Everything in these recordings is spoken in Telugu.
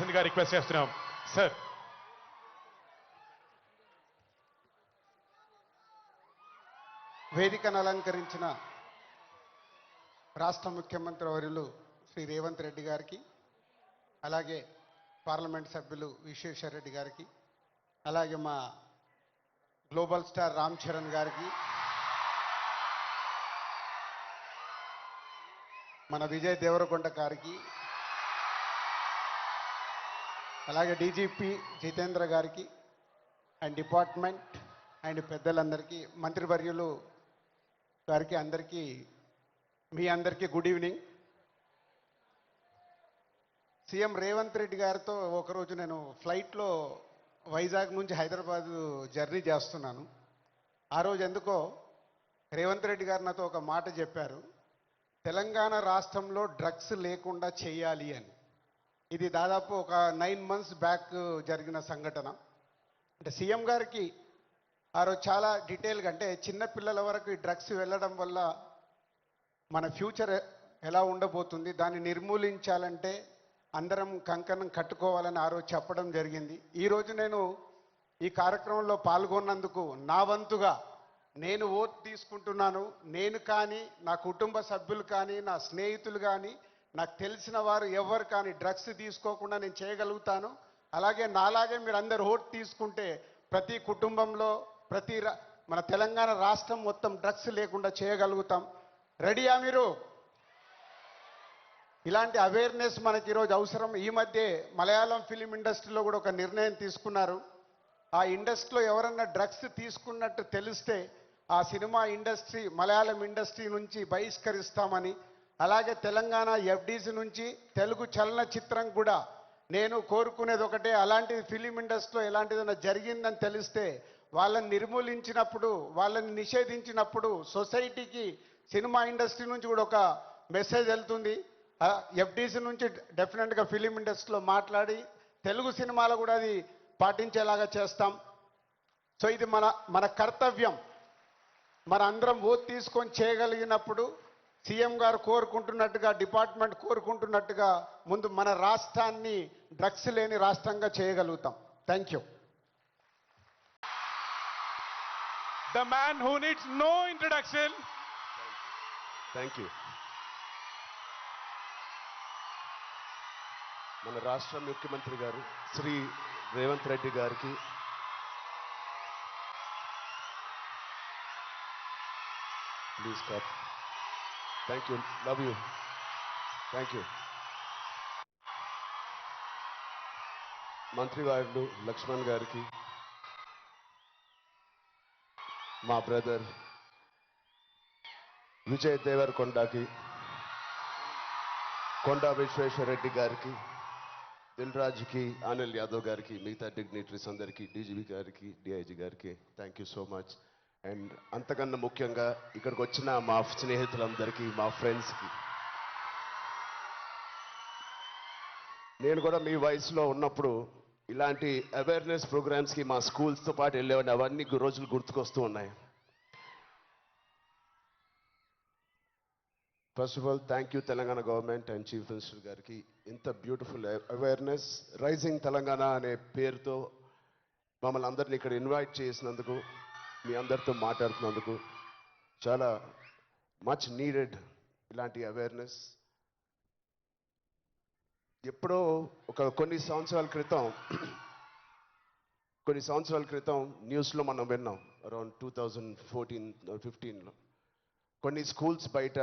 మాట్లాడాల్సిందిగా రిక్వెస్ట్ చేస్తున్నాం. సార్ వేదికను అలంకరించిన రాష్ట్ర ముఖ్యమంత్రి వర్యులు శ్రీ రేవంత్ రెడ్డి గారికి అలాగే పార్లమెంట్ సభ్యులు విశ్వేశ్వర రెడ్డి గారికి అలాగే మా గ్లోబల్ స్టార్ రామ్ చరణ్ గారికి మన విజయ్ దేవరకొండ గారికి అలాగే డీజీపీ జితేంద్ర గారికి అండ్ డిపార్ట్మెంట్ అండ్ పెద్దలందరికీ మంత్రివర్యులు గారికి అందరికీ మీ అందరికీ good evening. CM Revanth Reddy గారితో ఒకరోజు నేను ఫ్లైట్లో వైజాగ్ నుంచి హైదరాబాద్ జర్నీ చేస్తున్నాను. ఆ రోజు ఎందుకో రేవంత్ రెడ్డి గారు నాతో ఒక మాట చెప్పారు. తెలంగాణ రాష్ట్రంలో డ్రగ్స్ లేకుండా చేయాలి అని. ఇది దాదాపు ఒక నైన్ మంత్స్ బ్యాక్ జరిగిన సంఘటన. అంటే సీఎం గారికి ఆ రోజు చాలా డీటెయిల్గా అంటే చిన్నపిల్లల వరకు ఈ డ్రగ్స్ వెళ్ళడం వల్ల మన ఫ్యూచర్ ఎలా ఉండబోతుంది దాన్ని నిర్మూలించాలంటే అందరం కంకణం కట్టుకోవాలని ఆ రోజు చెప్పడం జరిగింది. ఈరోజు నేను ఈ కార్యక్రమంలో పాల్గొన్నందుకు నా వంతుగా నేను ఓట్ తీసుకుంటున్నాను. నేను కానీ నా కుటుంబ సభ్యులు కానీ నా స్నేహితులు కానీ నాకు తెలిసిన వారు ఎవరు కానీ డ్రగ్స్ తీసుకోకుండా నేను చేయగలుగుతాను. అలాగే నాలాగే మీరు అందరు ఓట్ తీసుకుంటే ప్రతి కుటుంబంలో ప్రతి రా- మన తెలంగాణ రాష్ట్రం మొత్తం డ్రగ్స్ లేకుండా చేయగలుగుతాం. రెడీయా మీరు? ఇలాంటి అవేర్నెస్ మనకి ఈరోజు అవసరం. ఈ మధ్య మలయాళం ఫిలిం ఇండస్ట్రీలో కూడా ఒక నిర్ణయం తీసుకున్నారు. ఆ ఇండస్ట్రీలో ఎవరన్నా డ్రగ్స్ తీసుకున్నట్టు తెలిస్తే ఆ సినిమా ఇండస్ట్రీ మలయాళం ఇండస్ట్రీ నుంచి బహిష్కరిస్తామని అలాగే తెలంగాణ ఎఫ్డీసీ నుంచి తెలుగు చలనచిత్రం కూడా నేను కోరుకునేది ఒకటే. అలాంటి ఫిలిం ఇండస్ట్రీలో ఎలాంటిదైనా జరిగిందని తెలిస్తే వాళ్ళని నిర్మూలించినప్పుడు వాళ్ళని నిషేధించినప్పుడు సొసైటీకి సినిమా ఇండస్ట్రీ నుంచి కూడా ఒక మెసేజ్ వెళ్తుంది. ఎఫ్డీసీ నుంచి డెఫినెట్గా ఫిలిం ఇండస్ట్రీలో మాట్లాడి తెలుగు సినిమాలో కూడా అది పాటించేలాగా చేస్తాం. సో ఇది మన మన కర్తవ్యం. మన అందరం ఓ తీసుకొని చేయగలిగినప్పుడు సీఎం గారు కోరుకుంటున్నట్టుగా డిపార్ట్మెంట్ కోరుకుంటున్నట్టుగా ముందు మన రాష్ట్రాన్ని డ్రగ్స్ లేని రాష్ట్రంగా చేయగలుగుతాం. Thank you the man who needs no introduction thank you మన రాష్ట్ర ముఖ్యమంత్రి గారు శ్రీ రేవంత్ రెడ్డి గారికి please clap thank you love you thank you మంత్రి గారు లక్ష్మణ్ గారికి మా బ్రదర్ విజయ్ దేవరకొండకి కొండా విశ్వేశ్వరరెడ్డి గారికి దిల్ రాజుకి అనిల్ యాదవ్ గారికి మిగతా డిగ్నిటరీస్ అందరికీ డీజీపీ గారికి డిఐజీ గారికి thank you so much and అంతకన్నా ముఖ్యంగా ఇక్కడికి వచ్చిన మా స్నేహితులందరికీ మా ఫ్రెండ్స్కి. నేను కూడా మీ వయసులో ఉన్నప్పుడు ఇలాంటి అవేర్నెస్ ప్రోగ్రామ్స్కి మా స్కూల్స్తో పాటు వెళ్ళేవాడిని. అవన్నీ రోజులు గుర్తుకొస్తూ ఉన్నాయి. First of all thank you Telangana government and chief minister గారికి ఇంత బ్యూటిఫుల్ అవేర్నెస్. రైజింగ్ తెలంగాణ అనే పేరుతో మమ్మల్ని అందరిని ఇక్కడ ఇన్వైట్ చేసినందుకు మీ అందరితో మాట్లాడుతున్నందుకు చాలా మచ్ నీడెడ్ ఇలాంటి అవేర్నెస్ ఎప్పుడో ఒక కొన్ని సంవత్సరాల క్రితం కొన్ని సంవత్సరాల క్రితం న్యూస్లో మనం విన్నాం అరౌండ్ టూ థౌజండ్ ఫోర్టీన్ ఫిఫ్టీన్లో కొన్ని స్కూల్స్ బయట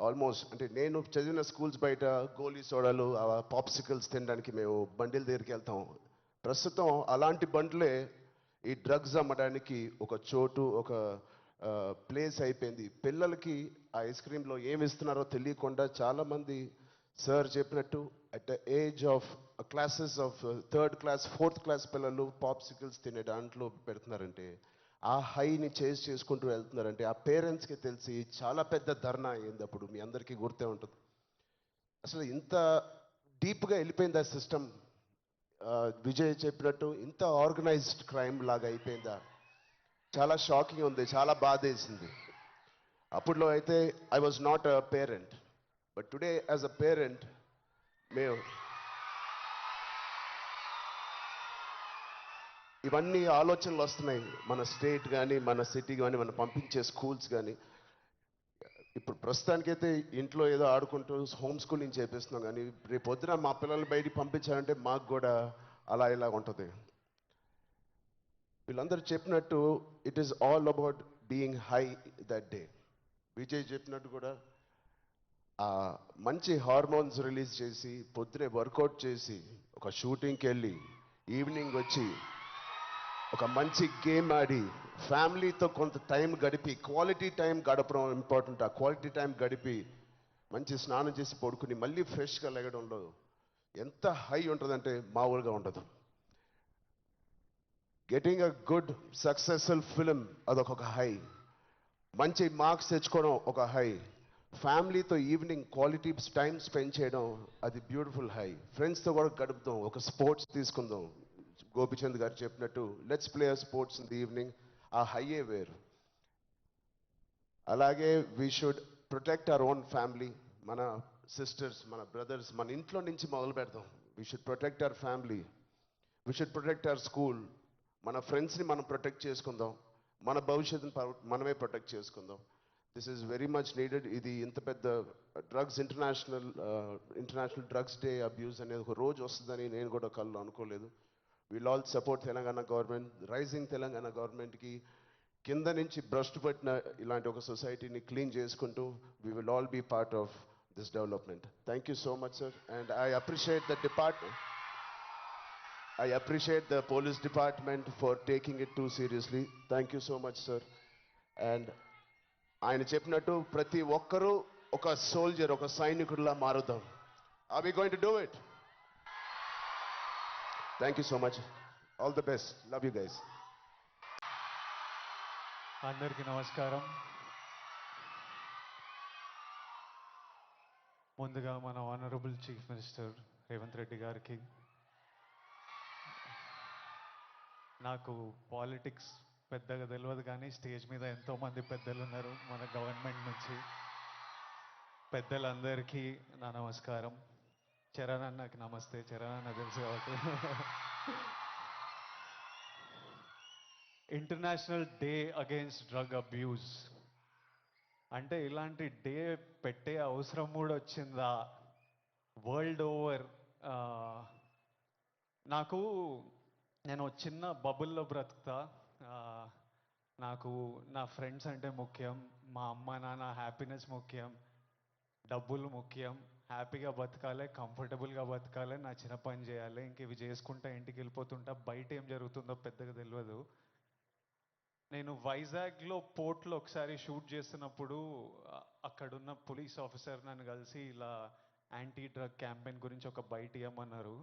ఆల్మోస్ట్ అంటే నేను చదివిన స్కూల్స్ బయట గోలీ సోడాలు పాప్సికల్స్ తినడానికి మేము బండిల దగ్గరికి వెళ్తాం. ప్రస్తుతం అలాంటి బండ్లే ఈ డ్రగ్స్ అమ్మడానికి ఒక చోటు ఒక ప్లేస్ అయిపోయింది. పిల్లలకి ఆ ఐస్ క్రీమ్లో ఏమి ఇస్తున్నారో తెలియకుండా చాలామంది సార్ చెప్పినట్టు at the age of classes of third class fourth class పిల్లలు పాప్సికల్స్ తినే దాంట్లో పెడుతున్నారంటే ఆ హైని చేజ్ చేసుకుంటూ వెళ్తున్నారంటే ఆ పేరెంట్స్కి తెలిసి చాలా పెద్ద ధర్నా అయింది అప్పుడు. మీ అందరికీ గుర్తే ఉంటుంది. అసలు ఇంత డీప్గా వెళ్ళిపోయింది ఆ సిస్టమ్ విజయ్ చెప్పినట్టు ఇంత ఆర్గనైజ్డ్ క్రైమ్ లాగా అయిపోయిందా? చాలా షాకింగ్ ఉంది చాలా బాధ వేసింది అప్పట్లో అయితే I was not a parent but today as a parent మేము ఇవన్నీ ఆలోచనలు వస్తున్నాయి. మన స్టేట్ కానీ మన సిటీ కానీ మనం పంపించే స్కూల్స్ కానీ ఇప్పుడు ప్రస్తుతానికైతే ఇంట్లో ఏదో ఆడుకుంటూ హోమ్ స్కూలింగ్ చేపిస్తున్నాం కానీ రేపు పొద్దున మా పిల్లల్ని బయటికి పంపించాలంటే మాకు కూడా అలా ఇలా ఉంటుంది. వీళ్ళందరూ చెప్పినట్టు it is all about being high that day Vijay చెప్పినట్టు కూడా ఆ మంచి హార్మోన్స్ రిలీజ్ చేసి పొద్దునే వర్కౌట్ చేసి ఒక షూటింగ్కి వెళ్ళి ఈవినింగ్ వచ్చి ఒక మంచి గేమ్ ఆడి ఫ్యామిలీతో కొంత టైం గడిపి క్వాలిటీ టైం గడపడం ఇంపార్టెంట్. ఆ క్వాలిటీ టైం గడిపి మంచి స్నానం చేసి పడుకుని మళ్ళీ ఫ్రెష్గా లెగడంలో ఎంత హై ఉంటుందంటే మామూలుగా ఉండదు. Getting a good successful film అదొక హై. మంచి మార్క్స్ తెచ్చుకోవడం ఒక హై. ఫ్యామిలీతో ఈవినింగ్ క్వాలిటీ టైం స్పెండ్ చేయడం అది బ్యూటిఫుల్ హై. ఫ్రెండ్స్తో కూడా గడుపుతాం ఒక స్పోర్ట్స్ తీసుకుందాం. గోపిచంద్ గారు చెప్పినట్టు let's play sports in the evening ఆ హైయే వేరు. అలాగే we should protect our own family మన సిస్టర్స్ మన బ్రదర్స్ మన ఇంట్లో నుంచి మొదలు పెడతాం we should protect our family we should protect our school మన ఫ్రెండ్స్ని మనం ప్రొటెక్ట్ చేసుకుందాం. మన భవిష్యత్తుని మనమే ప్రొటెక్ట్ చేసుకుందాం. This is very much needed ఇది ఇంత పెద్ద drugs international international drugs day abuse అనేది ఒక రోజు వస్తుందని నేను కూడా కళ్ళు అనుకోలేదు. Will all support Telangana government rising Telangana గవర్నమెంట్కి కింద నుంచి భ్రష్టు పట్టిన ఇలాంటి ఒక సొసైటీని క్లీన్ చేసుకుంటూ we will all be part of this development thank you so much sir and I appreciate the department I appreciate the police department for taking it too seriously thank you so much sir and ఆయన చెప్పినట్టు ప్రతి ఒక్కరూ ఒక సోల్జర్ ఒక సైనికుడిలా మారుదాం. Are we going to do it thank you so much all the best love you guys అందరికీ నమస్కారం. ముందుగా మన honourable chief minister Revanth Reddy గారికి నాకు పాలిటిక్స్ పెద్దగా తెలియదు కానీ స్టేజ్ మీద ఎంతో మంది పెద్దలు ఉన్నారు మన గవర్నమెంట్ నుంచి. పెద్దలందరికీ నా నమస్కారం. చరణ్ అన్నకి నమస్తే చరణ్ అన్న తెలుసు కాబట్టి. International day against drug abuse అంటే ఇలాంటి డే పెట్టే అవసరం కూడా వచ్చిందా? వరల్డ్ ఓవర్ నాకు నేను చిన్న బబుల్లో బ్రతుకుతా. నాకు నా ఫ్రెండ్స్ అంటే ముఖ్యం మా అమ్మ నాన్న హ్యాపీనెస్ ముఖ్యం డబ్బులు ముఖ్యం హ్యాపీగా బతకాలి కంఫర్టబుల్గా బతకాలి నా చిన్న పని చేయాలి ఇంక ఇవి చేసుకుంటా ఇంటికి వెళ్ళిపోతుంటా బయట ఏం జరుగుతుందో పెద్దగా తెలియదు నేను వైజాగ్లో పోర్ట్లో ఒకసారి షూట్ చేస్తున్నప్పుడు అక్కడున్న పోలీస్ ఆఫీసర్ నన్ను కలిసి ఇలా యాంటీ డ్రగ్ క్యాంపెయిన్ గురించి ఒక బయట ఇవ్వమన్నారు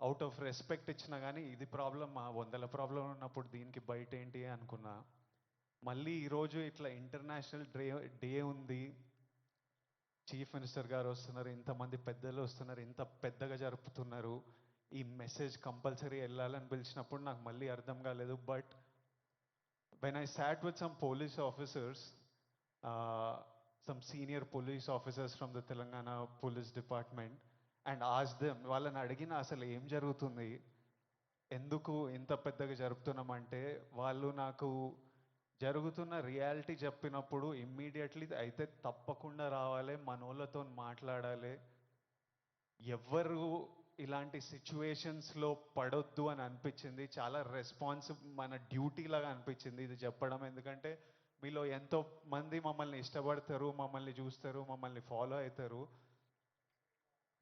అవుట్ ఆఫ్ రెస్పెక్ట్ ఇచ్చినా కానీ ఇది ప్రాబ్లం మా వందల ప్రాబ్లం ఉన్నప్పుడు దీనికి బయట ఏంటి అనుకున్నా. మళ్ళీ ఈరోజు ఇట్లా ఇంటర్నేషనల్ డే డే ఉంది. చీఫ్ మినిస్టర్ గారు వస్తున్నారు ఇంతమంది పెద్దలు వస్తున్నారు ఇంత పెద్దగా జరుపుతున్నారు. ఈ మెసేజ్ కంపల్సరీ వెళ్ళాలని పిలిచినప్పుడు నాకు మళ్ళీ అర్థం కాలేదు. But when I sat with some police officers some senior police officers from the Telangana police department and as them వాళ్ళని అడిగిన అసలు ఏం జరుగుతుంది? ఎందుకు ఇంత పెద్దగా జరుపుతున్నామంటే వాళ్ళు నాకు జరుగుతున్న రియాలిటీ చెప్పినప్పుడు ఇమ్మీడియట్లీ అయితే తప్పకుండా రావాలి మనోళ్ళతో మాట్లాడాలి. ఎవరు ఇలాంటి సిచ్యువేషన్స్లో పడొద్దు అని అనిపించింది. చాలా రెస్పాన్స్ మన డ్యూటీ లాగా అనిపించింది ఇది చెప్పడం. ఎందుకంటే మీలో ఎంతో మంది మమ్మల్ని ఇష్టపడతారు మమ్మల్ని చూస్తారు మమ్మల్ని ఫాలో అవుతారు.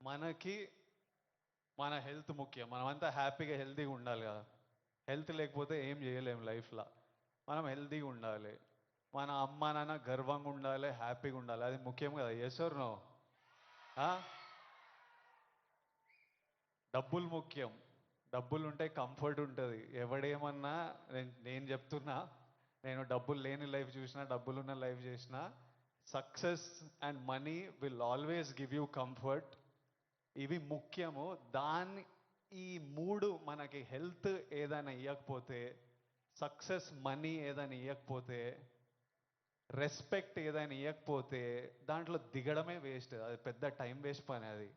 మనకి మన హెల్త్ ముఖ్యం. మనమంతా హ్యాపీగా హెల్తీగా ఉండాలి కదా. హెల్త్ లేకపోతే ఏం చేయలేం లైఫ్లో మనం హెల్తీగా ఉండాలి. మన అమ్మ నాన్న గర్వంగా ఉండాలి హ్యాపీగా ఉండాలి. అది ముఖ్యం కదా. ఎస్ నో డబ్బులు ముఖ్యం. డబ్బులు ఉంటే కంఫర్ట్ ఉంటుంది. ఎవడేమన్నా నేను నేను చెప్తున్నా నేను డబ్బులు లేని లైఫ్ చూసినా డబ్బులున్న లైఫ్ చేసినా success and money will always give you comfort ఇవి ముఖ్యము. దాన్ని ఈ మూడు మనకి హెల్త్ ఏదైనా ఇవ్వకపోతే సక్సెస్ మనీ ఏదైనా ఇవ్వకపోతే రెస్పెక్ట్ ఏదైనా ఇవ్వకపోతే దాంట్లో దిగడమే వేస్ట్. అది పెద్ద టైం వేస్ట్ పని అది.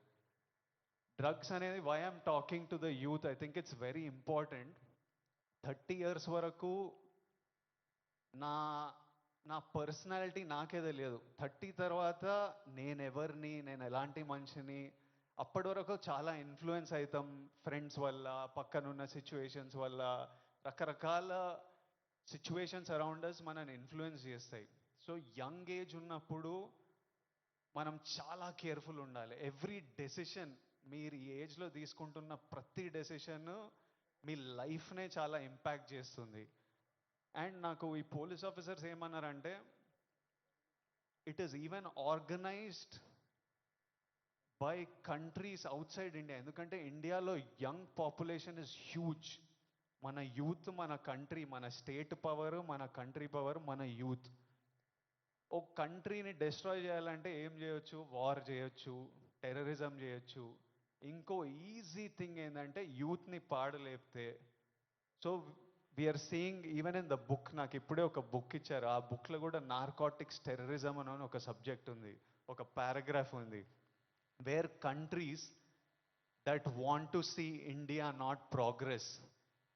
డ్రగ్స్ అనేది why I'm talking to the youth I think it's very important thirty years వరకు నా నా పర్సనాలిటీ నాకే తెలియదు. థర్టీ తర్వాత నేను ఎవరిని నేను ఎలాంటి మనిషిని అప్పటి వరకు చాలా ఇన్ఫ్లుయెన్స్ అవుతాం ఫ్రెండ్స్ వల్ల పక్కనున్న సిచ్యువేషన్స్ వల్ల రకరకాల సిచ్యువేషన్స్ అరౌండర్స్ మనల్ని మనని ఇన్ఫ్లుయెన్స్ చేస్తాయి. సో యంగ్ ఏజ్ ఉన్నప్పుడు మనం చాలా కేర్ఫుల్ ఉండాలి. ఎవ్రీ డెసిషన్ మీరు ఈ ఏజ్లో తీసుకుంటున్న ప్రతి డెసిషన్ మీ లైఫ్నే చాలా ఇంపాక్ట్ చేస్తుంది. అండ్ నాకు ఈ పోలీస్ ఆఫీసర్స్ ఏమన్నారంటే it is even organized by countries outside India ఎందుకంటే ఇండియాలో యంగ్ పాపులేషన్ ఇస్ హ్యూజ్ మన యూత్ మన కంట్రీ మన స్టేట్ పవర్ మన కంట్రీ పవర్ మన యూత్. ఒక కంట్రీని డిస్ట్రాయ్ చేయాలంటే ఏం చేయొచ్చు? వార్ చేయొచ్చు టెర్రరిజం చేయొచ్చు. ఇంకో ఈజీ థింగ్ ఏంటంటే యూత్ని పాడలేపితే. So we are seeing even in the book నాకు ఇప్పుడే ఒక బుక్ ఇచ్చారు. ఆ బుక్లో కూడా నార్కాటిక్స్ టెర్రరిజం అని ఒక సబ్జెక్ట్ ఉంది. ఒక పారాగ్రాఫ్ ఉంది. Where countries that want to see India not progress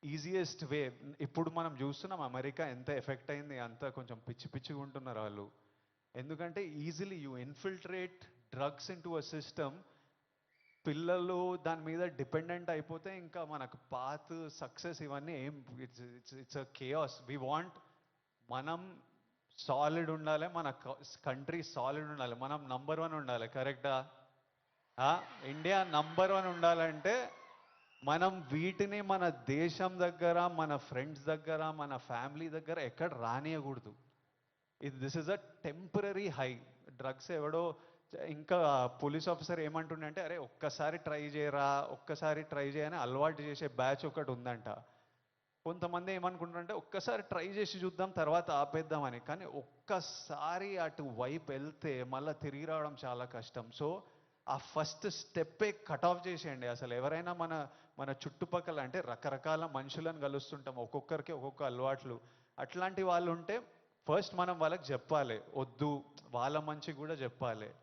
easiest way ఇప్పుడు మనం చూస్తున్నాం అమెరికా ఎంత ఎఫెక్ట్ అయింది అంత కొంచెం పిచ్చి పిచ్చిగా ఉంటున్నారు వాళ్ళు. ఎందుకంటే easily you infiltrate drugs into a system పిల్లలు దాని మీద డిపెండెంట్ అయిపోతే ఇంకా మనకు పాత్ సక్సెస్ ఇవన్నీ ఏం it's it's it's a chaos we want మనం సాలిడ్ ఉండాలి మన కంట్రీ సాలిడ్ ఉండాలి మనం నంబర్ వన్ ఉండాలి కరెక్టా ఇండియా నంబర్ వన్ ఉండాలంటే మనం వీటిని మన దేశం దగ్గర మన ఫ్రెండ్స్ దగ్గర మన ఫ్యామిలీ దగ్గర ఎక్కడ రానియకూడదు. ఇది this is a temporary high drugs ఎవడో ఇంకా పోలీస్ ఆఫీసర్ ఏమంటుండంటే అరే ఒక్కసారి ట్రై చేయరా ఒక్కసారి ట్రై చేయని అలవాటు చేసే బ్యాచ్ ఒకటి ఉందంట. కొంతమంది ఏమనుకుంటారంటే ఒక్కసారి ట్రై చేసి చూద్దాం తర్వాత ఆపేద్దామని కానీ ఒక్కసారి అటు వైపు వెళ్తే మళ్ళీ తిరిగి రావడం చాలా కష్టం. సో ఆ ఫస్ట్ స్టెప్పే కట్ ఆఫ్ చేసేయండి. అసలు ఎవరైనా మన మన చుట్టుపక్కల అంటే రకరకాల మనుషులను కలుస్తుంటాం. ఒక్కొక్కరికి ఒక్కొక్క అలవాట్లు. అట్లాంటి వాళ్ళు ఉంటే ఫస్ట్ మనం వాళ్ళకి చెప్పాలి. వద్దు వాళ్ళ మంచి కూడా చెప్పాలి.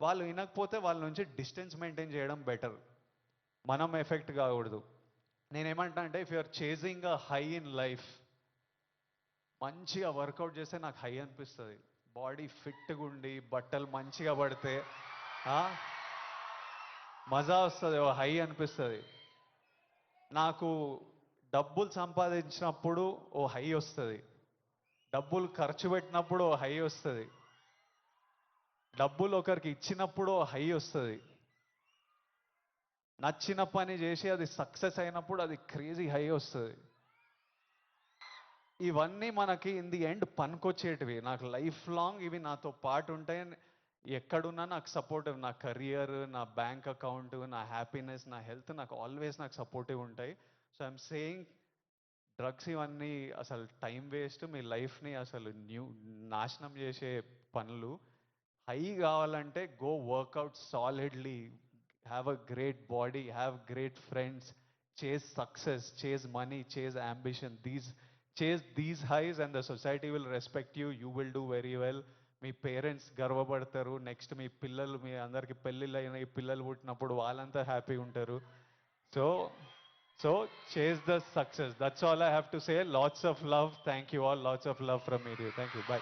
వాళ్ళు వినకపోతే వాళ్ళ నుంచి డిస్టెన్స్ మెయింటైన్ చేయడం బెటర్. మనం ఎఫెక్ట్ కాకూడదు. నేనేమంటా అంటే if you're chasing a high in life మంచిగా వర్కౌట్ చేస్తే నాకు హై అనిపిస్తుంది. బాడీ ఫిట్గా ఉండి బట్టలు మంచిగా పడితే మజా వస్తుంది ఓ హై అనిపిస్తుంది. నాకు డబ్బులు సంపాదించినప్పుడు ఓ హై వస్తుంది. డబ్బులు ఖర్చు పెట్టినప్పుడు ఓ హై వస్తుంది. డబ్బులు ఒకరికి ఇచ్చినప్పుడు ఓ హై వస్తుంది. నచ్చిన పని చేసి అది సక్సెస్ అయినప్పుడు అది క్రేజీ హై వస్తుంది. ఇవన్నీ మనకి ఇన్ ది ఎండ్ పనికొచ్చేటివి. నాకు లైఫ్ లాంగ్ ఇవి నాతో పాటు ఉంటాయి ఎక్కడున్నా నాకు సపోర్టివ్ నా కెరియర్ నా బ్యాంక్ అకౌంట్ నా హ్యాపీనెస్ నా హెల్త్ నాకు ఆల్వేస్ నాకు సపోర్టివ్ ఉంటాయి. సో ఐఎమ్ సేయింగ్ డ్రగ్స్ ఇవన్నీ అసలు టైం వేస్ట్ మీ లైఫ్ని అసలు న్యూ నాశనం చేసే పనులు. హై కావాలంటే go workout solidly have a great body have great friends chase success chase money chase ambition these chase these highs and the society will respect you you will do very well me parents గర్వపడతారు. నెక్స్ట్ మీ పిల్లలు మీ అందరికి పెళ్ళిళ్ళు అయిన పిల్లలు పుట్టినప్పుడు వాళ్ళంతా హ్యాపీ ఉంటారు. So so chase the success that's all I have to say lots of love thank you all lots of love from me thank you bye